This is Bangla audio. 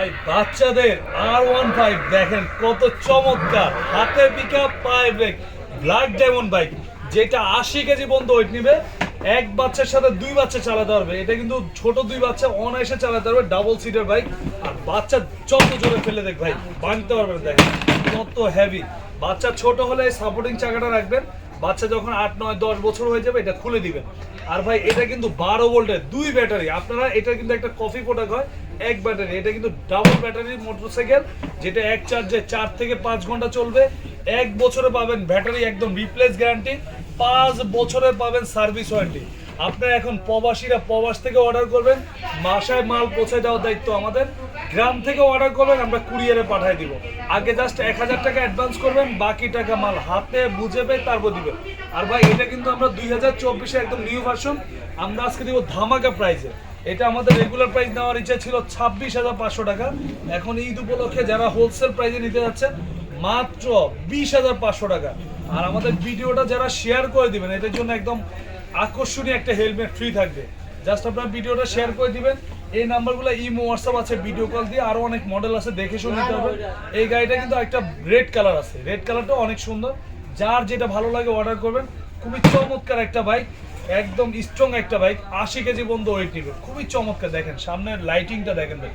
ভাই, বাচ্চাদের আর ওয়ান ফাইভ দেখেন কত চমৎকার। হাতে পিক আপ পায়ে ব্রেক ব্ল্যাক ডায়মন্ড বাইক। যেটা আশি কেজি পর্যন্ত ওয়েট নিবে, এক বাচ্চার সাথে দুই বাচ্চা চালাতে পারবে। এটা কিন্তু ছোট দুই বাচ্চা অনায়াসে চালাতে পারবে ডাবল সিটের বাইক আর বাচ্চা যত জোরে ফেলে দেখ ভাই ভাঙতে পারবে না, দেখেন। কত হেভি বাচ্চা ছোট হলে সাপোর্টিং চাকাটা রাখবেন বাচ্চা যখন আট, নয়, দশ বছর হয়ে যাবে, এটা খুলে দিবেন। আর ভাই, এটা কিন্তু বারো ভোল্টের, দুই ব্যাটারি। আপনারা, এটা কিন্তু একটা কফি প্রোডাক্ট হয়, এক ব্যাটারি। এটা কিন্তু ডাবল ব্যাটারি মোটরসাইকেল যেটা এক চার্জে চার থেকে পাঁচ ঘণ্টা চলবে। এক বছরে পাবেন ব্যাটারি একদম রিপ্লেস গ্যারান্টি পাঁচ বছরে পাবেন সার্ভিস ওয়ারেন্টি আপনারা এখন প্রবাসীরা প্রবাস থেকে অর্ডার করবেন, বাসায় মাল পৌঁছে দেওয়ার দায়িত্ব আমাদের। গ্রাম থেকে অর্ডার করবেন, আমরা কুরিয়ারে পাঠিয়ে দিব। আগে জাস্ট এক হাজার টাকা অ্যাডভান্স করবেন, বাকি টাকা মাল হাতে বুঝে পেয়ে তারপর দিবেন। আর ভাই, এটা কিন্তু আমরা দুই হাজার চব্বিশে একদম নিউ ভার্সন আমরা আজকে দিব ধামাকা প্রাইসে এটা আমাদের রেগুলার প্রাইস নেওয়ার ইচ্ছা ছিল ছাব্বিশ হাজার পাঁচশো টাকা। এখন ঈদ উপলক্ষে যারা হোলসেল প্রাইজে নিতে যাচ্ছেন, মাত্র বিশ হাজার পাঁচশো টাকা। আর আমাদের ভিডিওটা যারা শেয়ার করে দিবেন, এটার জন্য একদম আকর্ষণীয় একটা হেলমেট ফ্রি থাকবে। জাস্ট আপনার ভিডিওটা শেয়ার করে দিবেন। এই নাম্বারগুলো ইমো হোয়াটসঅ্যাপ আছে ভিডিও কল দিয়ে আরও অনেক মডেল আছে, দেখে শুনে নিতে হবে। এই গাড়িটা কিন্তু একটা রেড কালার আছে। রেড কালারটা অনেক সুন্দর। যার যেটা ভালো লাগে অর্ডার করবেন। খুবই চমৎকার একটা বাইক একদম স্ট্রং একটা বাইক আশি কেজি পর্যন্ত ওয়েট নিবে। খুবই চমৎকার, দেখেন, সামনের লাইটিংটা দেখেন ভাই।